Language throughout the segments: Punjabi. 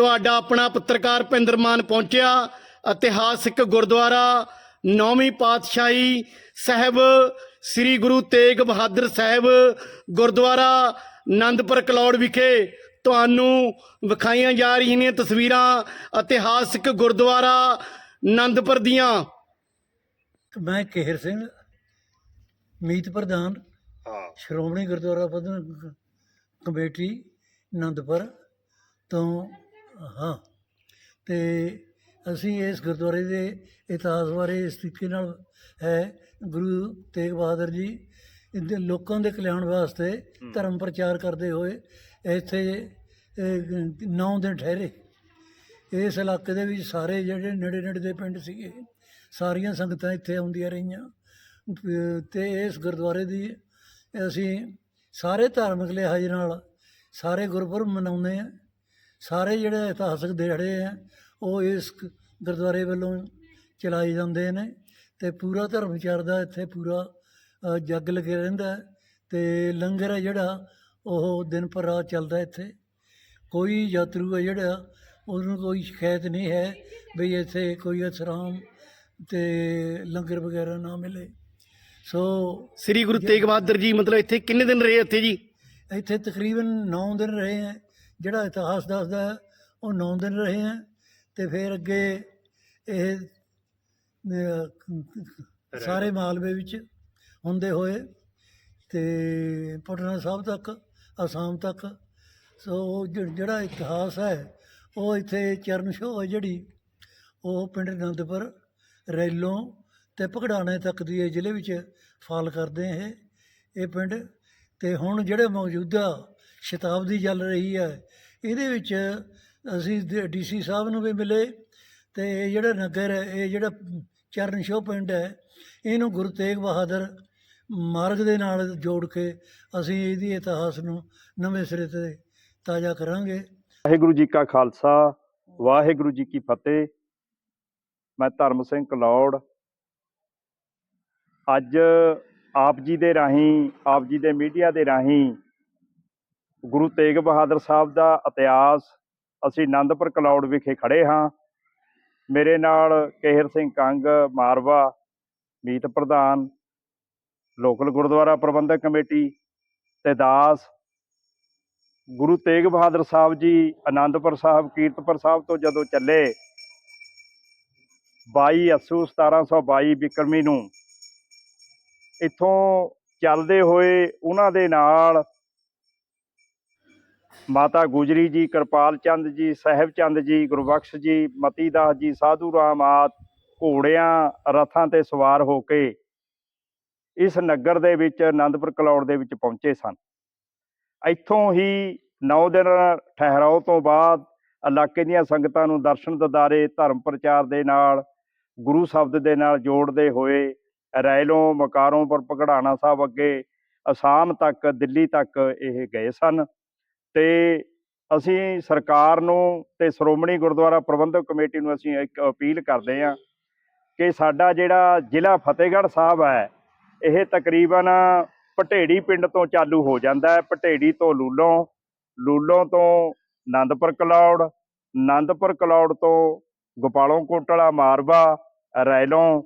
ਤੁਹਾਡਾ ਆਪਣਾ ਪੱਤਰਕਾਰ ਭਿੰਦਰ ਮਾਨ ਪਹੁੰਚਿਆ। ਇਤਿਹਾਸਿਕ ਗੁਰਦੁਆਰਾ ਨੌਵੀਂ ਪਾਤਸ਼ਾਹੀ ਸਾਹਿਬ ਸ੍ਰੀ ਗੁਰੂ ਤੇਗ ਬਹਾਦਰ ਸਾਹਿਬ ਗੁਰਦੁਆਰਾ ਆਨੰਦਪੁਰ ਕਲੌੜ ਵਿਖੇ ਤੁਹਾਨੂੰ ਵਿਖਾਈਆਂ ਜਾ ਰਹੀਆਂ ਨੇ ਤਸਵੀਰਾਂ ਇਤਿਹਾਸਿਕ ਗੁਰਦੁਆਰਾ ਆਨੰਦਪੁਰ ਦੀਆਂ। ਮੈਂ ਕੇਹਰ ਸਿੰਘ ਮੀਤ ਪ੍ਰਧਾਨ ਹਾਂ। ਸ਼੍ਰੋਮਣੀ ਗੁਰਦੁਆਰਾ ਪ੍ਰਬੰਧਕ ਕਮੇਟੀ ਆਨੰਦਪੁਰ ਤੋਂ ਹਾਂ। ਤੇ ਅਸੀਂ ਇਸ ਗੁਰਦੁਆਰੇ ਦੇ ਇਤਿਹਾਸ ਬਾਰੇ ਇਸ ਤਰੀਕੇ ਨਾਲ ਹੈ ਗੁਰੂ ਤੇਗ ਬਹਾਦਰ ਜੀ ਇਹਦੇ ਲੋਕਾਂ ਦੇ ਕਲਿਆਣ ਵਾਸਤੇ ਧਰਮ ਪ੍ਰਚਾਰ ਕਰਦੇ ਹੋਏ ਇੱਥੇ 9 ਦਿਨ ਠਹਿਰੇ। ਇਸ ਇਲਾਕੇ ਦੇ ਵਿੱਚ ਸਾਰੇ ਜਿਹੜੇ ਨੇੜੇ ਨੇੜੇ ਦੇ ਪਿੰਡ ਸੀਗੇ ਸਾਰੀਆਂ ਸੰਗਤਾਂ ਇੱਥੇ ਆਉਂਦੀਆਂ ਰਹੀਆਂ। ਤੇ ਇਸ ਗੁਰਦੁਆਰੇ ਦੀ ਅਸੀਂ ਸਾਰੇ ਧਾਰਮਿਕ ਲਿਹਾਜ਼ ਨਾਲ ਸਾਰੇ ਗੁਰਪੁਰਬ ਮਨਾਉਂਦੇ ਆ ਸਾਰੇ ਜਿਹੜੇ ਇਤਿਹਾਸਕ ਦਿਹਾੜੇ ਆ ਉਹ ਇਸ ਗੁਰਦੁਆਰੇ ਵੱਲੋਂ ਚਲਾਏ ਜਾਂਦੇ ਨੇ ਤੇ ਪੂਰਾ ਧਰਮ ਦਾ ਇੱਥੇ ਪੂਰਾ ਜੱਗ ਲੱਗਿਆ ਰਹਿੰਦਾ ਹੈ ਤੇ ਲੰਗਰ ਹੈ ਜਿਹੜਾ ਉਹ ਦਿਨ ਪਰ ਰਾਤ ਚੱਲਦਾ ਇੱਥੇ। ਕੋਈ ਯਾਤਰੂ ਹੈ ਜਿਹੜਾ ਉਹਨੂੰ ਕੋਈ ਸ਼ਿਕਾਇਤ ਨਹੀਂ ਹੈ ਵੀ ਇੱਥੇ ਕੋਈ ਅਸਰਾਮ ਤੇ ਲੰਗਰ ਵਗੈਰਾ ਨਾ ਮਿਲੇ। ਸੋ ਸ੍ਰੀ ਗੁਰੂ ਤੇਗ ਬਹਾਦਰ ਜੀ ਮਤਲਬ ਇੱਥੇ ਕਿੰਨੇ ਦਿਨ ਰਹੇ ਇੱਥੇ ਜੀ? ਇੱਥੇ ਤਕਰੀਬਨ 9 ਦਿਨ ਰਹੇ ਹੈ। ਜਿਹੜਾ ਇਤਿਹਾਸ ਦੱਸਦਾ ਹੈ ਉਹ 9 ਦਿਨ ਰਹੇ ਹੈ ਤੇ ਫਿਰ ਅੱਗੇ ਇਹ ਸਾਰੇ ਮਾਲਵੇ ਵਿੱਚ ਹੁੰਦੇ ਹੋਏ ਤੇ ਪਟਨਾ ਸਾਹਿਬ ਤੱਕ ਅਸਾਮ ਤੱਕ ਸੋ ਜਿਹੜਾ ਇਤਿਹਾਸ ਹੈ ਉਹ ਇੱਥੇ ਚਰਨ ਛੋਹ ਹੈ ਜਿਹੜੀ ਉਹ ਪਿੰਡ ਅਨੰਦਪੁਰ ਰੈਲੋਂ ਤੇ ਭਗੜਾਣੇ ਤੱਕ ਦੀ ਜ਼ਿਲ੍ਹੇ ਵਿੱਚ ਫਾਲ ਕਰਦੇ ਇਹ ਇਹ ਪਿੰਡ। ਤੇ ਹੁਣ ਜਿਹੜੇ ਮੌਜੂਦਾ ਸ਼ਤਾਬਦੀ ਚੱਲ ਰਹੀ ਹੈ। ਇਹਦੇ ਵਿੱਚ ਅਸੀਂ ਡੀਸੀ ਸਾਹਿਬ ਨੂੰ ਵੀ ਮਿਲੇ ਤੇ ਇਹ ਜਿਹੜਾ ਨਗਰ ਹੈ, ਇਹ ਜਿਹੜਾ ਚਰਨ ਛੋਹ ਪਿੰਡ ਹੈ, ਇਹਨੂੰ ਗੁਰੂ ਤੇਗ ਬਹਾਦਰ ਮਾਰਗ ਦੇ ਨਾਲ ਜੋੜ ਕੇ ਅਸੀਂ ਇਹਦੀ ਇਤਿਹਾਸ ਨੂੰ ਨਵੇਂ ਸਿਰੇ ਤੇ ਤਾਜ਼ਾ ਕਰਾਂਗੇ। ਵਾਹਿਗੁਰੂ ਜੀ ਕਾ ਖਾਲਸਾ, ਵਾਹਿਗੁਰੂ ਜੀ ਕੀ ਫਤਿਹ। ਮੈਂ ਧਰਮ ਸਿੰਘ ਕਲੌੜ। ਅੱਜ ਆਪ ਜੀ ਦੇ ਰਾਹੀਂ, ਆਪ ਜੀ ਦੇ ਮੀਡੀਆ ਦੇ ਰਾਹੀਂ ਗੁਰੂ ਤੇਗ ਬਹਾਦਰ ਸਾਹਿਬ ਦਾ ਇਤਿਹਾਸ, ਅਸੀਂ ਆਨੰਦਪੁਰ ਕਲੌੜ ਵਿਖੇ ਖੜੇ ਹਾਂ। ਮੇਰੇ ਨਾਲ ਕੇਹਰ ਸਿੰਘ ਕੰਗ, ਮਾਰਵਾ, ਮੀਤ ਪ੍ਰਧਾਨ, ਲੋਕਲ ਗੁਰਦੁਆਰਾ ਪ੍ਰਬੰਧਕ ਕਮੇਟੀ ਤੇ ਦਾਸ ਗੁਰੂ ਤੇਗ ਬਹਾਦਰ ਸਾਹਿਬ ਜੀ ਆਨੰਦਪੁਰ ਸਾਹਿਬ, ਕੀਰਤਪੁਰ ਸਾਹਿਬ ਤੋਂ ਜਦੋਂ ਚੱਲੇ 22 ਅਸੂ 1722 ਬਿਕਰਮੀ ਨੂੰ, ਇੱਥੋਂ ਚੱਲਦੇ ਹੋਏ ਉਹਨਾਂ ਦੇ ਨਾਲ ਮਾਤਾ ਗੁਜਰੀ ਜੀ, ਕਿਰਪਾਲ ਚੰਦ ਜੀ, ਸਾਹਿਬ ਚੰਦ ਜੀ, ਗੁਰਬਖਸ਼ ਜੀ ਮਤੀ ਦਾਸ ਜੀ, ਸਾਧੂ ਰਾਮ ਆਦ ਘੋੜਿਆਂ, ਰਥਾਂ ਤੇ ਸਵਾਰ ਹੋ ਕੇ ਇਸ ਨਗਰ ਦੇ ਵਿੱਚ ਆਨੰਦਪੁਰ ਕਲੌੜ ਦੇ ਵਿੱਚ ਪਹੁੰਚੇ ਸਨ। ਇੱਥੋਂ ਹੀ 9 ਦਿਨ ਠਹਿਰਾਓ ਤੋਂ ਬਾਅਦ ਇਲਾਕੇ ਦੀਆਂ ਸੰਗਤਾਂ ਨੂੰ ਦਰਸ਼ਨ ਦਿਦਾਰੇ, ਧਰਮ ਪ੍ਰਚਾਰ ਦੇ ਨਾਲ, ਗੁਰੂ ਸ਼ਬਦ ਦੇ ਨਾਲ ਜੋੜਦੇ ਹੋਏ ਰੈਲੋਂ, ਮਕਾਰੋਂ ਪਰ ਪਕੜਾਣਾ ਸਾਹਿਬ ਅੱਗੇ ਅਸਾਮ ਤੱਕ, ਦਿੱਲੀ ਤੱਕ ਇਹ ਗਏ ਸਨ। ਤੇ ਅਸੀਂ ਸਰਕਾਰ ਨੂੰ ਤੇ ਸ਼੍ਰੋਮਣੀ ਗੁਰਦੁਆਰਾ ਪ੍ਰਬੰਧਕ ਕਮੇਟੀ ਨੂੰ ਅਸੀਂ ਇੱਕ ਅਪੀਲ ਕਰਦੇ ਹਾਂ ਕਿ ਸਾਡਾ ਜਿਹੜਾ ਜ਼ਿਲ੍ਹਾ ਫਤਿਹਗੜ੍ਹ ਸਾਹਿਬ ਹੈ, ਇਹ ਤਕਰੀਬਨ ਪਟੇੜੀ ਪਿੰਡ ਤੋਂ ਚਾਲੂ ਹੋ ਜਾਂਦਾ ਹੈ ਭਟੇੜੀ ਤੋਂ ਲੂਲੋਂ ਲੂਲੋਂ ਤੋਂ ਆਨੰਦਪੁਰ ਕਲੌੜ ਆਨੰਦਪੁਰ ਕਲੌੜ ਤੋਂ ਗੋਪਾਲੋਂ ਕੋਟਲਾ, ਮਾਰਵਾ, ਰੈਲੋਂ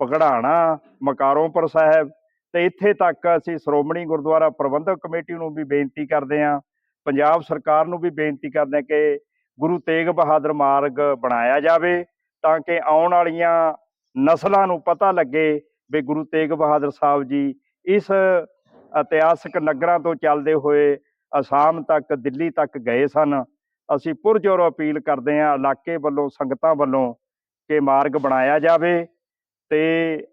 ਪਗੜਾਣਾ ਮਕਾਰੋਂਪੁਰ ਸਾਹਿਬ ਤੇ ਇੱਥੇ ਤੱਕ ਅਸੀਂ ਸ਼੍ਰੋਮਣੀ ਗੁਰਦੁਆਰਾ ਪ੍ਰਬੰਧਕ ਕਮੇਟੀ ਨੂੰ ਵੀ ਬੇਨਤੀ ਕਰਦੇ ਹਾਂ ਪੰਜਾਬ ਸਰਕਾਰ ਨੂੰ ਵੀ ਬੇਨਤੀ ਕਰਦੇ ਹਾਂ ਕਿ ਗੁਰੂ ਤੇਗ ਬਹਾਦਰ ਮਾਰਗ ਬਣਾਇਆ ਜਾਵੇ ਤਾਂ ਕਿ ਆਉਣ ਵਾਲੀਆਂ ਨਸਲਾਂ ਨੂੰ ਪਤਾ ਲੱਗੇ ਵੀ ਗੁਰੂ ਤੇਗ ਬਹਾਦਰ ਸਾਹਿਬ ਜੀ ਇਸ ਇਤਿਹਾਸਕ ਨਗਰਾਂ ਤੋਂ ਚੱਲਦੇ ਹੋਏ ਅਸਾਮ ਤੱਕ, ਦਿੱਲੀ ਤੱਕ ਗਏ ਸਨ। ਅਸੀਂ ਪੁਰਜੋਰ ਅਪੀਲ ਕਰਦੇ ਹਾਂ, ਇਲਾਕੇ ਵੱਲੋਂ, ਸੰਗਤਾਂ ਵੱਲੋਂ ਕਿ ਮਾਰਗ ਬਣਾਇਆ ਜਾਵੇ ਤੇ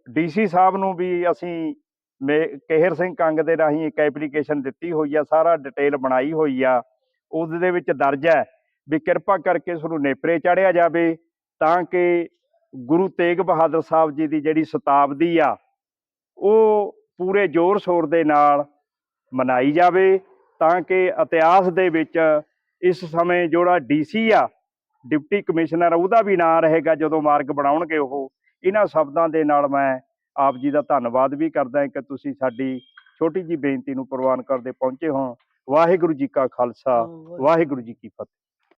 ਡੀਸੀ ਸਾਹਿਬ ਨੂੰ ਵੀ ਅਸੀਂ ਮੇ- ਕੇਹਰ ਸਿੰਘ ਕੰਗ ਦੇ ਰਾਹੀਂ ਇੱਕ ਐਪਲੀਕੇਸ਼ਨ ਦਿੱਤੀ ਹੋਈ ਆ, ਸਾਰਾ ਡਿਟੇਲ ਬਣਾਈ ਹੋਈ ਆ। ਉਹਦੇ ਦੇ ਵਿੱਚ ਦਰਜ ਹੈ ਵੀ ਕਿਰਪਾ ਕਰਕੇ ਇਸ ਨੂੰ ਨੇਪਰੇ ਚਾੜਿਆ ਜਾਵੇ ਤਾਂ ਕਿ ਗੁਰੂ ਤੇਗ ਬਹਾਦਰ ਸਾਹਿਬ ਜੀ ਦੀ ਜਿਹੜੀ ਸ਼ਤਾਬਦੀ ਆ, ਉਹ ਪੂਰੇ ਜ਼ੋਰ ਸ਼ੋਰ ਦੇ ਨਾਲ ਮਨਾਈ ਜਾਵੇ ਤਾਂ ਕਿ ਇਤਿਹਾਸ ਦੇ ਵਿੱਚ ਇਸ ਸਮੇਂ ਜਿਹੜਾ ਡੀਸੀ ਆ, ਡਿਪਟੀ ਕਮਿਸ਼ਨਰ ਉਹਦਾ ਵੀ ਨਾਂ ਰਹੇਗਾ ਜਦੋਂ ਮਾਰਗ ਬਣਾਉਣਗੇ ਉਹ। ਇਹਨਾਂ ਸ਼ਬਦਾਂ ਦੇ ਨਾਲ ਮੈਂ ਆਪ ਜੀ ਦਾ ਧੰਨਵਾਦ ਵੀ ਕਰਦਾ ਹਾਂ ਕਿ ਤੁਸੀਂ ਸਾਡੀ ਛੋਟੀ ਜੀ ਬੇਨਤੀ ਨੂੰ ਪ੍ਰਵਾਨ ਕਰਦੇ ਪਹੁੰਚੇ ਹੋ। ਵਾਹਿਗੁਰੂ ਜੀ ਕਾ ਖਾਲਸਾ ਵਾਹਿਗੁਰੂ ਜੀ ਕੀ ਫਤਿਹ।